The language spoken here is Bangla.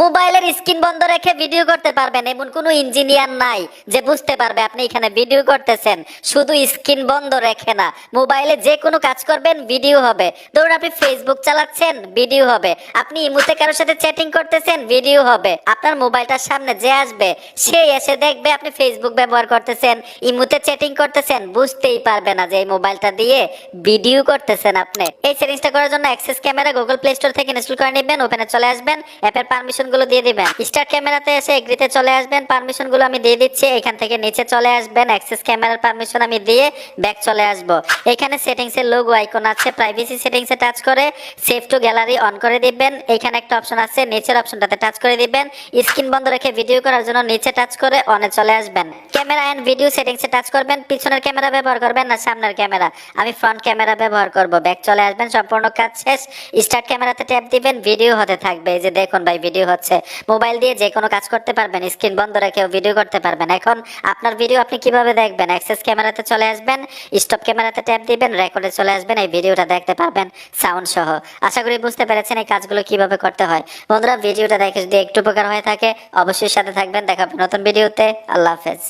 মোবাইলের স্ক্রিন বন্ধ রেখে ভিডিও করতে পারবেন। এমন কোনো ইঞ্জিনিয়ার নাই যে বুঝতে পারবে আপনি এখানে ভিডিও করতেছেন। শুধু স্ক্রিন বন্ধ রেখে না, মোবাইলে যে কোনো কাজ করবেন ভিডিও হবে। ধরুন আপনি ফেসবুক চালাচ্ছেন ভিডিও হবে। আপনি ইমুতে কারোর সাথে চ্যাটিং করতেছেন ভিডিও হবে। আপনার মোবাইলটার সামনে যে আসবে, সে এসে দেখবে আপনি ফেসবুক ব্যবহার করতেছেন। ইমুতে চ্যাটিং করতেছেন, বুঝতেই পারবে না যে এই মোবাইলটা দিয়ে ভিডিও করতেছেন আপনি। এই সেটিংসটা করার জন্য access camera Google Play Store থেকে ইনস্টল করে নেবেন ওপেনে চলে আসবেন। অ্যাপের পারমিশন গুলো দিয়ে দিবেন। স্টার্ট ক্যামেরাতে এসে এগ্রিতে চলে আসবেন পারমিশনগুলো আমি দিয়ে দিচ্ছি, এখান থেকে নিচে চলে আসবেন অ্যাক্সেস ক্যামেরার পারমিশন আমি দিয়ে ব্যাক চলে আসব। এখানে সেটিংস এর লোগো আইকন আছে প্রাইভেসি সেটিংস এ টাচ করে সেভ টু গ্যালারি অন করে দিবেন। এখানে একটা অপশন আছে, নিচের অপশনটাতে টাচ করে দিবেন। স্ক্রিন বন্ধ রেখে ভিডিও করার জন্য নিচে টাচ করে অনে চলে আসবেন। ক্যামেরা এন্ড ভিডিও সেটিংস এ টাচ করবেন, পিছনের ক্যামেরা ব্যবহার করবেন না সামনের ক্যামেরা আমি ফ্রন্ট ক্যামেরা ব্যবহার করব। ব্যাক চলে আসবেন, সম্পূর্ণ কাজ শেষ। স্টার্ট ক্যামেরাতে ট্যাপ দিবেন ভিডিও হতে থাকবে। যে দেখুন ভাই ভিডিও হচ্ছে। মোবাইল দিয়ে যে কোনো কাজ করতে পারবেন, স্ক্রিন বন্ধ রেখেও ভিডিও করতে পারবেন। এখন আপনার ভিডিও আপনি কীভাবে দেখবেন? অ্যাক্সেস ক্যামেরাতে চলে আসবেন, স্টপ ক্যামেরাতে ট্যাপ দিবেন, রেকর্ডে চলে আসবেন, এই ভিডিওটা দেখতে পারবেন সাউন্ড সহ। আশা করি বুঝতে পেরেছেন এই কাজগুলো কীভাবে করতে হয়। বন্ধুরা, ভিডিওটা দেখে যদি একটু উপকার হয়ে থাকে, অবশ্যই সাথে থাকবেন। দেখাবেন নতুন ভিডিওতে। আল্লাহ হাফেজ।